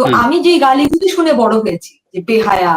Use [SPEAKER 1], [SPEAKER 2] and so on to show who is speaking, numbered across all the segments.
[SPEAKER 1] তো আমি যে গালিগুলি শুনে বড় হয়েছি যে বেহায়া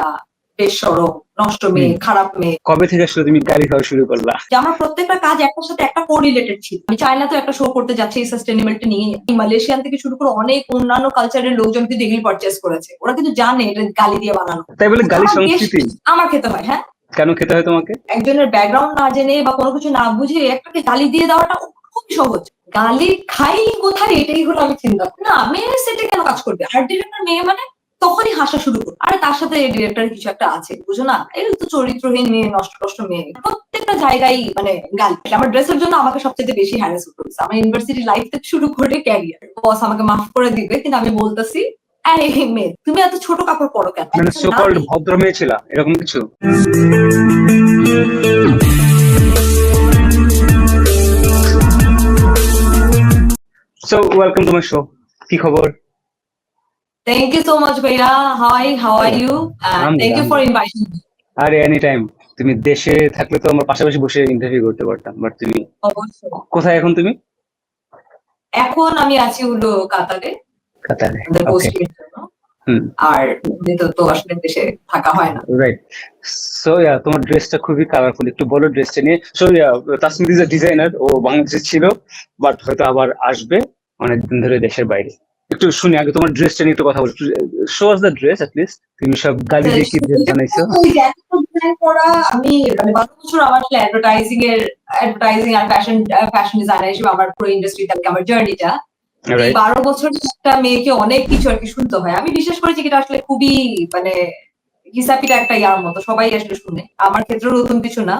[SPEAKER 1] বেসরম নষ্ট মেয়ে খারাপ মেয়ে।
[SPEAKER 2] কবে থেকে আসলে তুমি গালি খাওয়া শুরু করলা?
[SPEAKER 1] যে আমার প্রত্যেকটা কাজ একটার সাথে একটা কোরিলেটেড ছিল। আমি চাইনা তো একটা শো করতে যাচ্ছি এই সাস্টেনেবিলিটি নিয়ে। মালয়েশিয়ান থেকে শুরু করে অনেক অন্যান্য কালচারের লোকজন কিন্তু এগুলি পারচেস করেছে। ওরা কিন্তু জানে এটা গালি দিয়ে বানানো।
[SPEAKER 2] তাই বলে গালি সংস্কৃতি?
[SPEAKER 1] আমার খেতে হয় হ্যাঁ?
[SPEAKER 2] কেন খেতে হয় তোমাকে?
[SPEAKER 1] একজনের ব্যাকগ্রাউন্ড না জেনে বা কোনো কিছু না বুঝে একটাকে গালি দিয়ে দেওয়াটা খুবই সহজ। গালি খাই কোথায়, এটাই হলো আমি চিন্তা করি। না, মেয়ে সেটা কেন কাজ করবে? আর ডিরেক্টর মেয়ে মানে তখনই হাসা শুরু করবে। আরে তার সাথে ডিরেক্টর কিছু একটা আছে, বুঝো না? এই তো চরিত্রহীন মেয়ে নষ্ট নষ্ট মেয়ে। প্রত্যেকটা জায়গায় মানে গালি। আমার ড্রেসের জন্য আমাকে সবচেয়ে বেশি হ্যারাস করেছে আমার ইউনিভার্সিটি লাইফ থেকে শুরু করে ক্যারিয়ার বস আমাকে মাফ করে দিবে, কিন্তু আমি বলতেছি এই মেয়ে, তুমি এত ছোট কাপড় পরো কেন?
[SPEAKER 2] মানে। ভদ্র মেয়ে ছিল, এরকম কিছু? So welcome to my show কি খবর
[SPEAKER 1] Bhaiya. Hi, how are you? And
[SPEAKER 2] I'm
[SPEAKER 1] thank you
[SPEAKER 2] good,
[SPEAKER 1] for inviting me.
[SPEAKER 2] আরে এনি টাইম তুমি দেশে থাকলে তো আমার পাশাপাশি বসে ইন্টারভিউ করতে পারতাম বাট তুমি
[SPEAKER 1] অবশ্যই।
[SPEAKER 2] কোথায় এখন তুমি
[SPEAKER 1] এখন আমি আছি হলো কাতারে
[SPEAKER 2] কাতারে
[SPEAKER 1] আর যেহেতু তো আসলে দেশে থাকা হয় না।
[SPEAKER 2] রাইট সো ইয়া তোমার ড্রেসটা খুবই কালারফুল একটু বলো ড্রেসটা নিয়ে। So yeah Tasmid is designer ও বাংলাদেশে ছিল বাট হয়তো আবার আসবে। অনেকদিন ধরে দেশের বাইরে। একটু শুনি আগে তোমার ড্রেসটা নিয়ে একটু কথা বলো। Show us the dress list তুমি সব গালি দিয়ে কি ড্রেস বানাইছো?
[SPEAKER 1] করা আমি মানে গত বছর আমার আসলে অ্যাডভার্টাইজিং এর অ্যাডভার্টাইজিং আর ফ্যাশন ফ্যাশন ডিজাইনার হিসেবে আমার পুরো ইন্ডাস্ট্রি থেকে আমার জার্নিটা বারো বছর একটা মেয়েকে অনেক কিছু আর কি শুনতে হয়। আমি বিশ্বাস করেছি এটা আসলে খুবই মানে হিসাপিটা একটা ইয়ার মতো সবাই আসলে শুনে। আমার ক্ষেত্রেও নতুন কিছু না।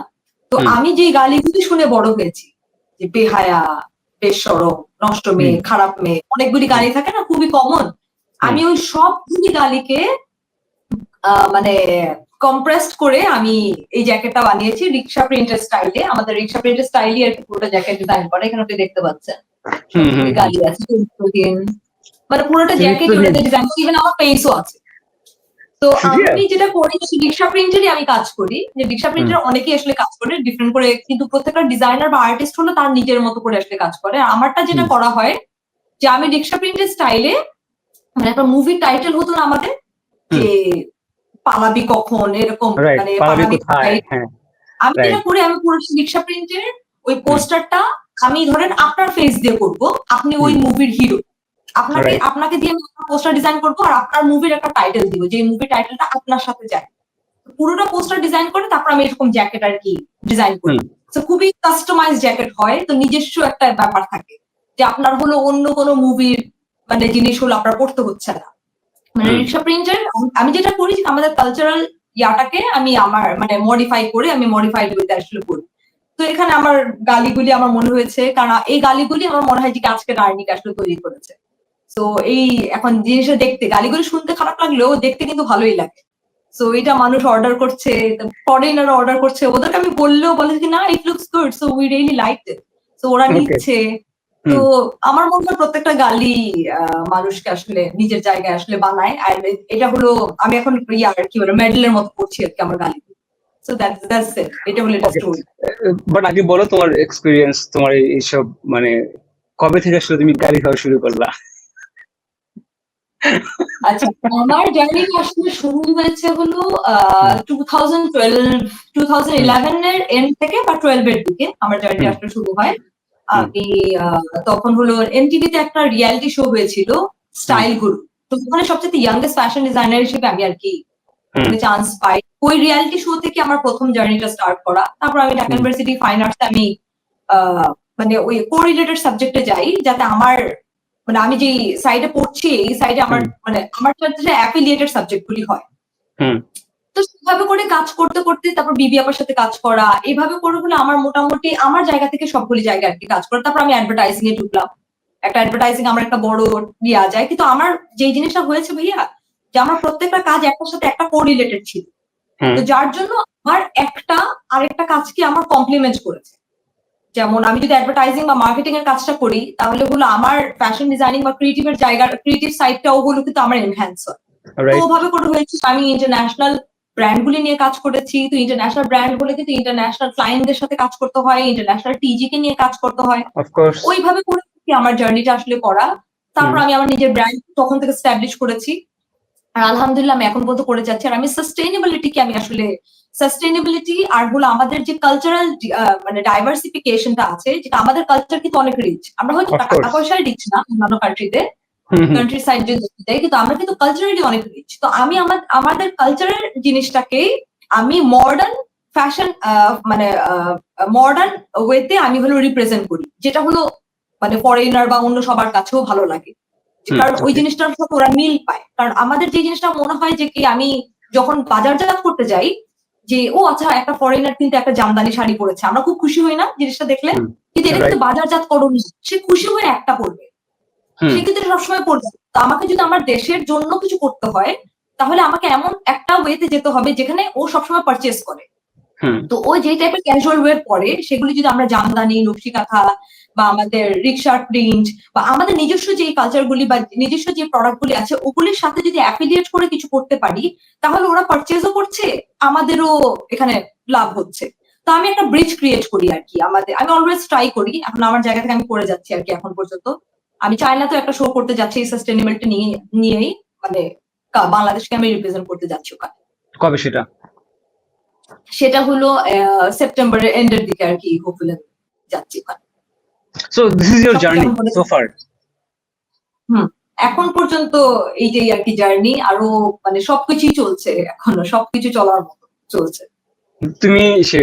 [SPEAKER 1] তো আমি যে গালিগুলি শুনে বড় হয়েছি যে বেহায়া বেসরম নষ্ট মেয়ে খারাপ মেয়ে। অনেকগুলি গালি থাকে না? খুবই কমন আমি ওই সবগুলি গালিকে আহ, মানে কম্প্রেসড করে আমি এই জ্যাকেটটা বানিয়েছি রিক্সা প্রিন্টের স্টাইলে আমাদের রিক্সা প্রিন্টের স্টাইলই আর পুরোটা জ্যাকেট ডিজাইন করে এখানে আপনি দেখতে পাচ্ছেন। গালি আছে মানে পুরোটা জ্যাকেট ডিজাইন ইভেন আমার পেইসও আছে। তো? আমি যেটা করি রিক্সা প্রিন্টেরই আমি কাজ করি। যে রিক্সা প্রিন্টের অনেকেই আসলে কাজ করে ডিফারেন্ট করে কিন্তু প্রত্যেকটা ডিজাইনার বা আর্টিস্ট হলো তার নিজের মতো করে আসলে কাজ করে। আমারটা যেটা করা হয় যে আমি রিক্সা প্রিন্টের স্টাইলে মানে একটা মুভির টাইটেল হতো না আমাদের যে পালাবি কখন এরকম মানে
[SPEAKER 2] পালাবি হ্যাঁ।
[SPEAKER 1] আমি যেটা করে আমি পুরো রিক্সা প্রিন্টের ওই পোস্টারটা আমি ধরেন আপনার ফেস দিয়ে করব। আপনি ওই মুভির হিরো আপনাকে আপনাকে দিয়ে আমি পোস্টার ডিজাইন করব আর আপনার মুভির একটা টাইটেল দিব যে মুভির টাইটেলটা আপনার সাথে যায়। পুরোটা পোস্টার ডিজাইন করে তারপর আমি এরকম জ্যাকেট আর কি ডিজাইন করি। তো খুবই কাস্টমাইজ জ্যাকেট হয় তো নিজস্ব একটা ব্যাপার থাকে যে আপনার হলো অন্য কোনো মুভির মানে জিনিস হলো আপনার পড়তে হচ্ছে না। মানে রিক্সা প্রিন্টের আমি যেটা করি আমাদের কালচারাল ইয়াটাকে আমি আমার মানে মডিফাই করে আমি মডিফাইড উইথ আসলে করি। তো এখানে আমার গালিগুলি আমার মনে হয়েছে কারণ এই গালিগুলি আমার মনে হয় যে আজকে রার্নিক আসলে তৈরি করেছে। তো এই এখন জিনিসটা দেখতে গালিগুলি শুনতে খারাপ লাগলেও দেখতে কিন্তু ভালোই লাগে। সো এটা মানুষ অর্ডার করছে ফরেনার অর্ডার করছে ওদেরকে আমি বললেও বলে কি না it looks good so we really like it তো ওরা নিচ্ছে। তো আমার মনে হয় প্রত্যেকটা গালি মানুষকে আসলে নিজের জায়গায় আসলে বানায়। আর এটা হলো আমি এখন ইয়ার কি বলে মেডেলের মতো করছি আর কি আমার গালি। সো দ্যাটস দ্যাটস ইট এটা হলো স্টোরি
[SPEAKER 2] বাট আগে বলো তোমার এক্সপিরিয়েন্স তোমার এইসব মানে কবে থেকে আসলে তুমি গালি খাওয়া শুরু করলা?
[SPEAKER 1] আচ্ছা আমার জার্নিটা আসলে শুরু হয়েছে হলো two thousand twelve two thousand eleven এর এন্ড থেকে বা টুয়েলভ এর দিকে আমার জার্নি। আসলে শুরু হয়। আমি তখন হলো এনটিভিতে একটা রিয়ালিটি শো হয়েছিল স্টাইল গুরু তো ওখানে সবচেয়ে ইয়াংগেস্ট ফ্যাশন ডিজাইনার হিসেবে আমি আর কি চান্স পাই। ওই রিয়ালিটি শো থেকে আমার প্রথম জার্নিটা স্টার্ট করা। তারপর আমি ঢাকা। ইউনিভার্সিটি ফাইন আর্টস আমি আহ, মানে ওই কোরিলেটেড সাবজেক্টে যাই যাতে আমার মানে আমি যে সাইডে পড়ছি এই সাইডে আমার মানে আমার সাথে অ্যাফিলিয়েটেড সাবজেক্ট গুলি হয়। তো সেভাবে করে কাজ করতে করতে তারপর বিবি আপার সাথে কাজ করা এইভাবে করে হলে আমার মোটামুটি আমার জায়গা থেকে সবগুলি জায়গা আর কি কাজ করা। তারপর আমি অ্যাডভার্টাইজিং এ ঢুকলাম। একটা অ্যাডভার্টাইজিং আমার একটা বড় ইয়া যায়। কিন্তু আমার যে জিনিসটা হয়েছে ভাইয়া যে আমার প্রত্যেকটা কাজ একটার সাথে একটা কোরিলেটেড ছিল। তো যার জন্য আমার একটা আরেকটা কাজকে আমার কমপ্লিমেন্ট করেছে। যেমন আমি যদি অ্যাডভার্টাইজিং বা মার্কেটিং এর কাজটা করি তাহলে হলো আমার ফ্যাশন ডিজাইনিং বা ক্রিয়েটিভ এর জায়গা ক্রিয়েটিভ সাইডটাও হলো কিন্তু আমার এনহ্যান্স হয়। তো ওভাবে করে হয়েছে আমি ইন্টারন্যাশনাল ব্র্যান্ড গুলি নিয়ে কাজ করেছি তো ইন্টারন্যাশনাল ব্র্যান্ডগুলো কিন্তু ইন্টারন্যাশনাল ক্লায়েন্টদের সাথে কাজ করতে হয় ইন্টারন্যাশনাল টিজি কে নিয়ে কাজ করতে হয়। ওইভাবে করে আমার জার্নিটা আসলে করা। তারপর আমি আমার নিজের ব্র্যান্ড তখন থেকে স্ট্যাবলিশ করেছি। আর আলহামদুলিল্লাহ আমি এখন পর্যন্ত করে যাচ্ছি। আর আমি সাস্টেইনেবিলিটিকে আমি আসলে সাস্টেইনেবিলিটি আর হলো আমাদের যে কালচারাল মানে ডাইভার্সিফিকেশনটা আছে যেটা আমাদের কালচার কিন্তু অনেক রিচ আমরা হয়তো টাকা. পয়সায় রিচ না অন্যান্য কান্ট্রিতে কান্ট্রি সাইড দেখতে যাই কিন্তু আমরা কিন্তু কালচারালি অনেক রিচ তো আমি আমার আমাদের কালচারের জিনিসটাকে আমি মডার্ন ফ্যাশন মানে মডার্ন ওয়েতে আমি হলো রিপ্রেজেন্ট করি। যেটা হলো মানে ফরেনার বা অন্য সবার কাছেও ভালো লাগে। কারণ ওই জিনিসটার সাথে ওরা মিল পায়। কারণ আমাদের যে জিনিসটা মনে হয় যে কি আমি যখন বাজারজাত করতে যাই যে ও আচ্ছা একটা ফরেনার কিন্তু একটা জামদানি শাড়ি পরেছে। আমরা খুব খুশি হই না জিনিসটা দেখলে। কিন্তু এটা কিন্তু বাজারজাত করুন সে খুশি হয়ে একটা পড়বে সে কিন্তু সবসময় পড়বে তো আমাকে যদি আমার দেশের জন্য কিছু করতে হয় তাহলে আমাকে এমন একটা ওয়েতে যেতে হবে যেখানে ও সবসময় পারচেস করে। তো ওই যে টাইপের ক্যাজুয়াল ওয়ের পরে সেগুলি যদি আমরা জামদানি নকশি কাঁথা বা আমাদের রিক্সার প্রিন্ট বা আমাদের নিজস্ব যে কালচার গুলি বা নিজস্ব যে প্রোডাক্ট গুলি আছে ওগুলির সাথে যদি অ্যাফিলিয়েট করে কিছু করতে পারি তাহলে ওরা পারচেজও করছে আমাদেরও এখানে লাভ হচ্ছে। তো আমি একটা ব্রিজ ক্রিয়েট করি আর কি আমাদের আমি অলওয়েজ ট্রাই করি এখন আমার জায়গা থেকে আমি করে যাচ্ছি আর কি এখন পর্যন্ত। আমি চায়নাতেও একটা শো করতে যাচ্ছি এই সাস্টেনেবিলিটি নিয়ে নিয়েই মানে বাংলাদেশকে আমি রিপ্রেজেন্ট করতে যাচ্ছি ওখানে।
[SPEAKER 2] কবে সেটা?
[SPEAKER 1] সেটা হলো সেপ্টেম্বরের এন্ডের দিকে আর কি হোপফুলি যাচ্ছি ওখানে।
[SPEAKER 2] সো দিস ইজ
[SPEAKER 1] সব
[SPEAKER 2] জার্নি সো ফার
[SPEAKER 1] এখন পর্যন্ত এইটাই আর কি জার্নি আরও মানে সবকিছুই চলছে এখনও সবকিছু চলার মতো চলছে।
[SPEAKER 2] তুমি সে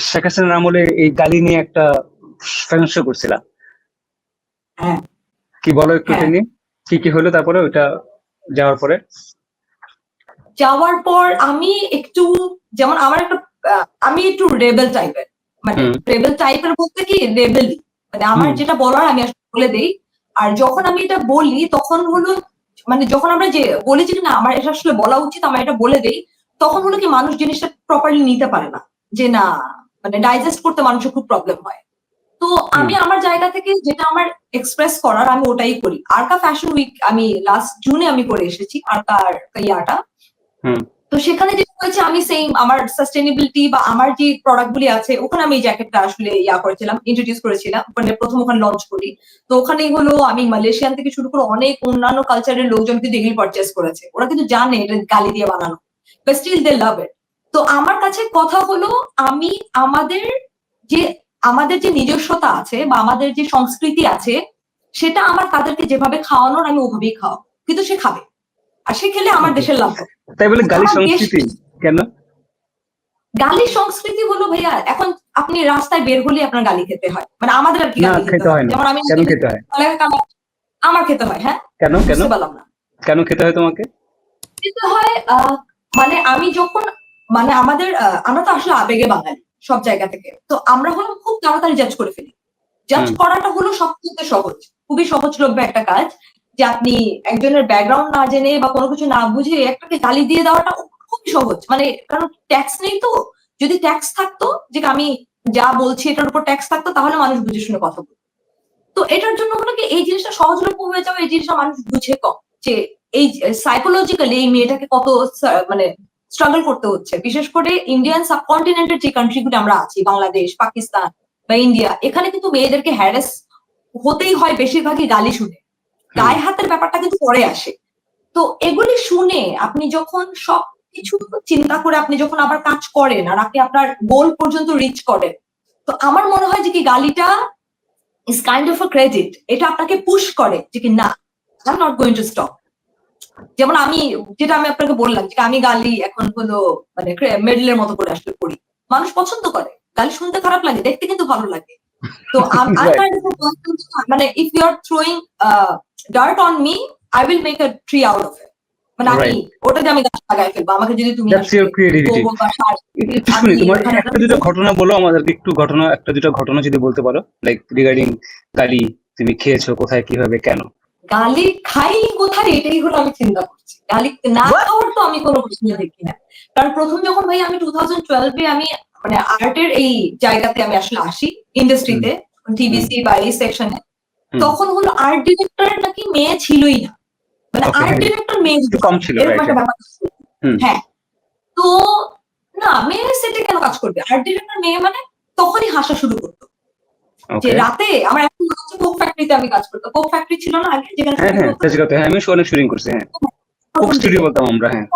[SPEAKER 2] শেখ হাসিনার আমলে এই গালি নিয়ে একটা ফ্যাশন শো করছিলা।
[SPEAKER 1] হ্যাঁ।
[SPEAKER 2] কি বলো একটু এটা
[SPEAKER 1] হ্যাঁ।
[SPEAKER 2] নিয়ে কি কি হলো তারপরে ওটা যাওয়ার পরে?
[SPEAKER 1] যাওয়ার পর আমি একটু যেমন আমার একটা আমি একটু রেবেল টাইপের মানে। রেবেল টাইপের বলতে কি? রেবেল মানে আমার যেটা বলার আমি আসলে বলে দেই। আর যখন আমি এটা বলি তখন হলো মানে যখন আমরা যে বলি যে না আমার এটা আসলে বলা উচিত আমার এটা বলে দেই তখন হলো কি মানুষ জিনিসটা প্রপারলি নিতে পারে না। যে না মানে ডাইজেস্ট করতে মানুষের খুব প্রবলেম হয়। তো আমি আমার জায়গা থেকে যেটা আমার এক্সপ্রেস করার আমি ওটাই করি। আরকা ফ্যাশন উইক আমি লাস্ট জুনে আমি করে এসেছি আরকার ইয়াটা। তো সেখানে যেটা হয়েছে, আমি সেম আমার সাস্টেনেবিলিটি বা আমার যে প্রোডাক্ট গুলি আছে, ওখানে আমি এই জ্যাকেটটা আসলে ইয়া করেছিলাম ইন্ট্রোডিউস করেছিলাম। মানে প্রথম ওখানে লঞ্চ করি। তো ওখানেই হলো আমি মালয়েশিয়ান থেকে শুরু করে অনেক অন্যান্য কালচারের লোকজন কিন্তু এগুলি পারচেস করেছে। ওরা কিন্তু জানে এটা গালি দিয়ে বানানো বাট স্টিল দে লাভ ইট তো আমার কাছে কথা হলো, আমি আমাদের যে আমাদের যে নিজস্বতা আছে বা আমাদের যে সংস্কৃতি আছে, সেটা আমার তাদেরকে যেভাবে খাওয়ানোর আমি ওভাবেই খাওয়াবো। কিন্তু সে খাবে। আর সে খেলে আমার দেশের লাভ
[SPEAKER 2] তাই বলে গালি সংস্কৃতি কেন?
[SPEAKER 1] গালি সংস্কৃতি হলো ভাইয়া এখন আপনি রাস্তায় বের হলে আপনার গালি খেতে হয়। মানে আমাদের আর কি গালি
[SPEAKER 2] খেতে হয়।
[SPEAKER 1] যেমন আমি
[SPEAKER 2] কেন খেতে হয়?
[SPEAKER 1] আমার খেতে হয় হ্যাঁ?
[SPEAKER 2] কেন কেন?
[SPEAKER 1] পারলাম না।
[SPEAKER 2] কেন খেতে হয় তোমাকে?
[SPEAKER 1] খেতে হয় আহ, মানে আমি যখন মানে আমাদের আমরা তো আসলে আবেগে বাঙালি সব জায়গা থেকে। তো আমরা হলো খুব তাড়াতাড়ি জাজ করে ফেলি। জাজ করাটা হলো সবথেকে সহজ খুবই সহজলভ্য একটা কাজ। যে আপনি একজনের ব্যাকগ্রাউন্ড না জেনে বা কোনো কিছু না বুঝে একটাকে গালি দিয়ে দেওয়াটা খুবই সহজ। মানে কারণ ট্যাক্স নেই তো। যদি ট্যাক্স থাকতো যে আমি যা বলছি এটার উপর ট্যাক্স থাকতো, তাহলে মানুষ বুঝে শুনে কথা বলতো। তো এটার জন্য হলো কি, এই জিনিসটা সহজলভ্য হয়ে যাবে, এই জিনিসটা মানুষ বুঝে কম। যে এই সাইকোলজিক্যালি এই মেয়েটাকে কত মানে স্ট্রাগল করতে হচ্ছে। বিশেষ করে ইন্ডিয়ান সাবকন্টিনেন্টের যে কান্ট্রিগুলো আমরা আছি, বাংলাদেশ, পাকিস্তান বা ইন্ডিয়া এখানে কিন্তু মেয়েদেরকে হ্যারাস হতেই হয়, বেশিরভাগই গালি শুনে। গায়ে হাতের ব্যাপারটা কিন্তু পরে আসে। তো এগুলি শুনে আপনি যখন সব কিছু চিন্তা করে আপনি যখন আবার কাজ করেন আর আপনি আপনার গোল পর্যন্ত রিচ করেন তো আমার মনে হয় যে কি গালিটা is kind of a credit এটা আপনাকে পুশ করে যে কি না I am not going to stop যেমন আমি যেটা আমি আপনাকে বললাম যে আমি গালি এখন হলো মানে মেডেলের মতো করে আসলে করি। মানুষ পছন্দ করে। গালি শুনতে খারাপ লাগে দেখতে কিন্তু ভালো লাগে। তো মানে if you are throwing dirt on me I will make a tree out of it মানে আমি ওটাতে আমি গাছ লাগাই ফেলব আমাকে যদি তুমি
[SPEAKER 2] দ্যাটস ক্রিয়েটিভিটি একটু শুনি তোমার একটা দুটো ঘটনা বলো আমাদেরকে একটু ঘটনা একটা দুটো ঘটনা যদি বলতে পারো লাইক রিগার্ডিং গালি তুমি খেয়েছো কোথায় কীভাবে কেন?
[SPEAKER 1] গালি খাই কোথায় এটাই হলো আমি চিন্তা করছি। গালি না খাওয়ার তো আমি কোনো প্রশ্ন দেখি না। কারণ প্রথম যখন ভাই আমি টু থাউজেন্ড টুয়েলভে আমি মানে আর্টের এই জায়গাতে আমি আসলে আসি ইন্ডাস্ট্রিতে টিভিসি বা এই সেকশনে। তখন হলো আর্ট ডিরেক্টর নাকি মেয়ে ছিলই না। মানে আর্ট
[SPEAKER 2] হ্যাঁ।
[SPEAKER 1] ডিরেক্টর মেয়ে
[SPEAKER 2] কম ছিল,
[SPEAKER 1] ব্যাপার হ্যাঁ। তো না মেয়ে সেটে কেন কাজ করবে? আর্ট ডিরেক্টর মেয়ে মানে তখনই হাসা শুরু করতো। যে রাতে আমার এখন হচ্ছে কোক ফ্যাক্টরিতে আমি কাজ করতাম। কোক ফ্যাক্টরি ছিল না আগে যেখানে
[SPEAKER 2] হ্যাঁ হ্যাঁ হ্যাঁ আমি অনেক শুটিং করছি হ্যাঁ। কোক স্টুডিও বলতাম আমরা হ্যাঁ।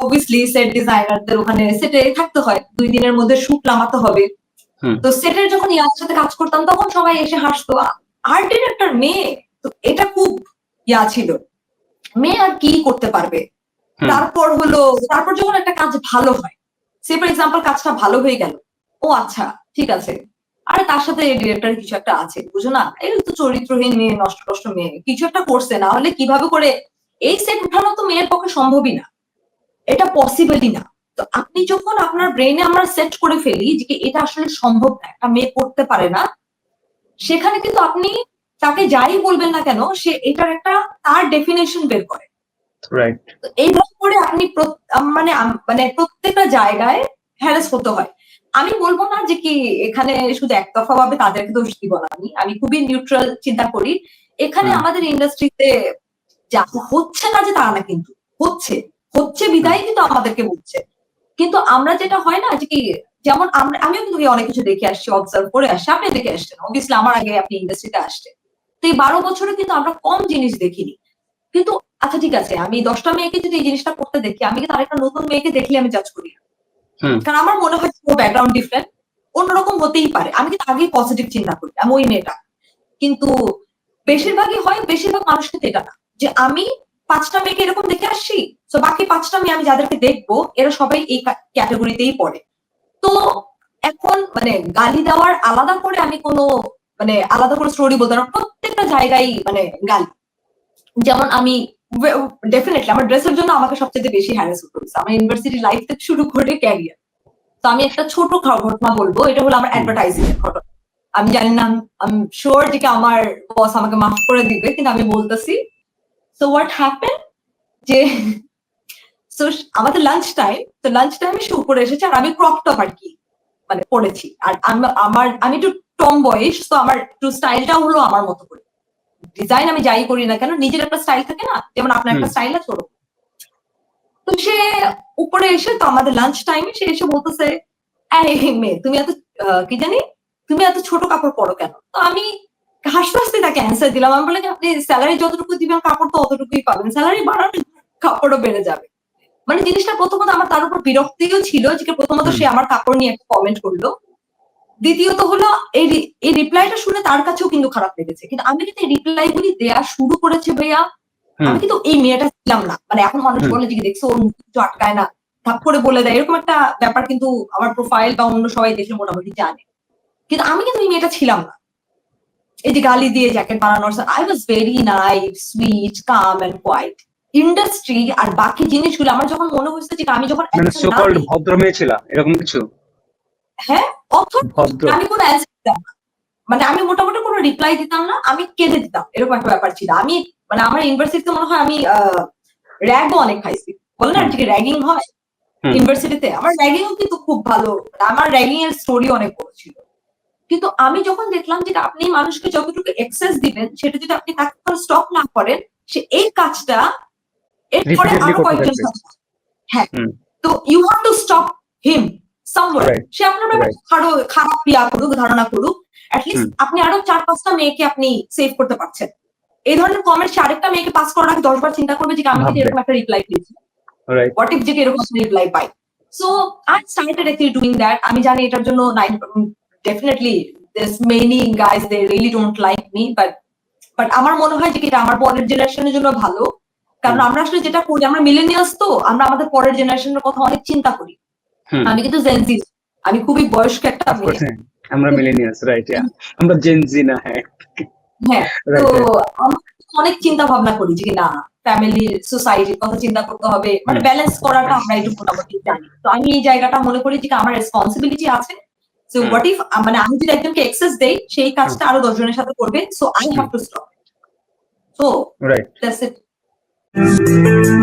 [SPEAKER 1] অবভিয়াসলি সেট ডিজাইনারদের ওখানে সেটে থাকতে হয়। দুই দিনের মধ্যে শুট নামাতে হবে। তো সেটের যখন ইয়ার সাথে কাজ করতাম তখন সবাই এসে হাসতো আর্ট ডিরেক্টর মেয়ে তো এটা খুব ইয়া ছিল। মেয়ে আর কি করতে পারবে? তারপর হলো তারপর যখন একটা কাজ ভালো হয় সে ফর এক্সাম্পল কাজটা ভালো হয়ে গেল ও আচ্ছা ঠিক আছে। আরে তার সাথে ডিরেক্টর কিছু একটা আছে বুঝো না? এই তো চরিত্রহীন মেয়ে নষ্ট নষ্ট মেয়ে কিছু একটা করছে না হলে কীভাবে করে? এই সেট উঠানো তো মেয়ের পক্ষে সম্ভবই না। এটা পসিবলই না। তো আপনি যখন আপনার ব্রেনে আমরা সেট করে ফেলি যে এটা আসলে সম্ভব না একটা মেয়ে করতে পারে না সেখানে কিন্তু আপনি তাকে যাই বলবেন না কেন সে এটার একটা তার ডেফিনেশন বের করে। এইভাবে করে আপনি মানে মানে প্রত্যেকটা জায়গায় হ্যারাস হতে হয়। আমি বলব না যে কি এখানে শুধু একতরফা ভাবে তাদেরকে দোষ দিব না আমি। আমি খুবই নিউট্রাল চিন্তা করি। এখানে আমাদের ইন্ডাস্ট্রিতে যা হচ্ছে না যে তা না কিন্তু হচ্ছে। হচ্ছে বিদায় কিন্তু আমাদেরকে বলছে। কিন্তু আমরা যেটা হয় না যে কি যেমন আমরা আমিও কিন্তু অনেক কিছু দেখে আসছি অবজার্ভ করে আসছি আপনি দেখে আসছেন। অবভিয়াসলি আমার আগে আপনি ইন্ডাস্ট্রিতে আসছেন তো এই বারো বছরে কিন্তু আমরা কম জিনিস দেখিনি। কিন্তু আচ্ছা ঠিক আছে আমি দশটা মেয়েকে যদি এই জিনিসটা করতে দেখি আমি কিন্তু আরেকটা নতুন মেয়েকে দেখলে আমি জাজ করি কারণ আমার মনে হয় ব্যাকগ্রাউন্ড ডিফারেন্ট অন্যরকম হতেই পারে। আমি কিন্তু আগেই পজিটিভ চিন্তা করি আমি ওই মেয়েটা। কিন্তু বেশিরভাগই হয় বেশিরভাগ মানুষ কিন্তু এটা না। যে আমি পাঁচটা মেয়েকে এরকম দেখে আসছি তো বাকি পাঁচটা মেয়ে আমি যাদেরকে দেখব এরা সবাই এই ক্যাটাগরিতেই পড়ে। তো এখন মানে গালি দেওয়ার আলাদা করে আমি কোনো মানে আলাদা করে স্টোরি বলতে না। প্রত্যেকটা জায়গায় মানে গালি। যেমন আমি ডেফিনেটলি আমার ড্রেসের জন্য আমাকে সবচেয়ে বেশি হ্যারাস করেছে। আমার ইউনিভার্সিটি লাইফ থেকে শুরু করে ক্যারিয়ার তো আমি একটা ছোট ঘটনা বলব। এটা হলো আমার অ্যাডভার্টাইজিং এর ঘটনা। আমি জানি না আমি শিওর যে আমার বস আমাকে মাফ করে দিবে, কিন্তু আমি বলতেছি সো হোয়াট হ্যাপেন যে সো আমাদের লাঞ্চ টাইম তো লাঞ্চ টাইমে সে উপরে এসেছে আর আমি ক্রপ টপ আর কি মানে পড়েছি। আর আমার আমি একটু টম বয়স তো আমার একটু স্টাইলটাও হলো আমার মতো করে। ডিজাইন আমি যাই করি না কেন নিজের একটা স্টাইল থাকে না যেমন আপনার একটা স্টাইল আছে ওরকম। তো সে উপরে এসে তো আমাদের লাঞ্চ টাইমে সে এসে বলতেছে মেয়ে তুমি এত কি জানি তুমি এত ছোট কাপড় পরো কেন? তো আমি হাসতে হাসতে তাকে অ্যান্সার দিলাম। আমি বললাম যে আপনি স্যালারি যতটুকু দিবেন কাপড় তো অতটুকুই পাবেন। স্যালারি বাড়ালে কাপড়ও বেড়ে যাবে। মানে জিনিসটা প্রথমত আমার তার উপর বিরক্তিও ছিল যে প্রথমত সে আমার কাপড় নিয়ে একটা কমেন্ট করল। দ্বিতীয়ত হলো এই এই রিপ্লাইটা শুনে তার কাছেও কিন্তু খারাপ লেগেছে। কিন্তু আমি কিন্তু এই রিপ্লাই গুলি দেয়া শুরু করেছে ভাইয়া আমি কিন্তু এই মেয়েটা ছিলাম না। মানে এখন মানুষ বলে যে দেখছ ওর মুখ কিছু আটকায় না ঠাপ করে বলে দেয় এরকম একটা ব্যাপার কিন্তু আমার প্রোফাইল বা অন্য সবাই দেখলে মোটামুটি জানে। কিন্তু আমি কিন্তু এই মেয়েটা ছিলাম না। এই যে গালি দিয়ে জ্যাকেট বানানোর I was very nice sweet calm and quite industry আর বাকি জিনিসগুলো আমার যখন মনে হচ্ছে যে আমি যখন
[SPEAKER 2] মানে ভদ্র মেয়ে ছিল এরকম কিছু?
[SPEAKER 1] হ্যাঁ
[SPEAKER 2] ভদ্র।
[SPEAKER 1] আমি কোনো অ্যান্সার দিতাম মানে আমি মোটামুটি কোনো রিপ্লাই দিতাম না আমি কেঁদে দিতাম এরকম একটা ব্যাপার ছিল। আমি মানে আমার ইউনিভার্সিটিতে মনে হয় আমি র্যাগও অনেক খাইছি বলে না যে র্যাগিং হয়। ইউনিভার্সিটিতে আমার র্যাগিংও কিন্তু খুব ভালো। মানে আমার র্যাগিং এর স্টোরি অনেক বড় ছিল। কিন্তু আমি যখন দেখলাম যে আপনি মানুষকে যতটুকু এক্সেস দিবেন সেটা যদি আপনি তাকে স্টপ না করেন সে এই কাজটা এরপরে
[SPEAKER 2] আরও
[SPEAKER 1] কয়েকজন হ্যাঁ তো you have to stop him somewhere. সে আপনার ব্যাপারে খারাপ ইয়া করুক ধারণা করুক। অ্যাটলিস্ট আপনি আরও চার পাঁচটা মেয়েকে আপনি সেভ করতে পারছেন। এই ধরনের কমেন্ট সে আরেকটা মেয়েকে পাস করার আগে দশ বার চিন্তা করবে যে আমি যদি এরকম একটা রিপ্লাই পেয়েছি। হোয়াট ইফ যদি এরকম reply pi so I started actually doing that আমি জানি এটার জন্য nine definitely this many guys they really don't like me but but আমার মনে হয় যে এটা আমার পরের জেনারেশনের জন্য ভালো। কারণ আমরা আসলে যেটা করি আমরা মিলেনিয়ালস তো আমরা আমাদের পরের জেনারেশনের কথা অনেক চিন্তা করি। আমি কিন্তু জেনজি আমি খুবই বয়স্ক একটা
[SPEAKER 2] হ্যাঁ। আমরা মিলেনিয়ালস রাইট আমরা জেনজি না হ্যাঁ।
[SPEAKER 1] হ্যাঁ তো অনেক চিন্তা ভাবনা করি যে না ফ্যামিলি সোসাইটির কথা চিন্তা করতে হবে মানে ব্যালেন্স করাটা আমরা একটু মোটামুটি জানি। তো আমি এই জায়গাটা মনে করি যে আমার রেসপন্সিবিলিটি আছে। সো হোয়াট ইফ মানে আমি যদি একজনকে এক্সেস দেই সেই কাজটা আরও দশজনের সাথে করবে so I have to stop so
[SPEAKER 2] right
[SPEAKER 1] that's it Müzik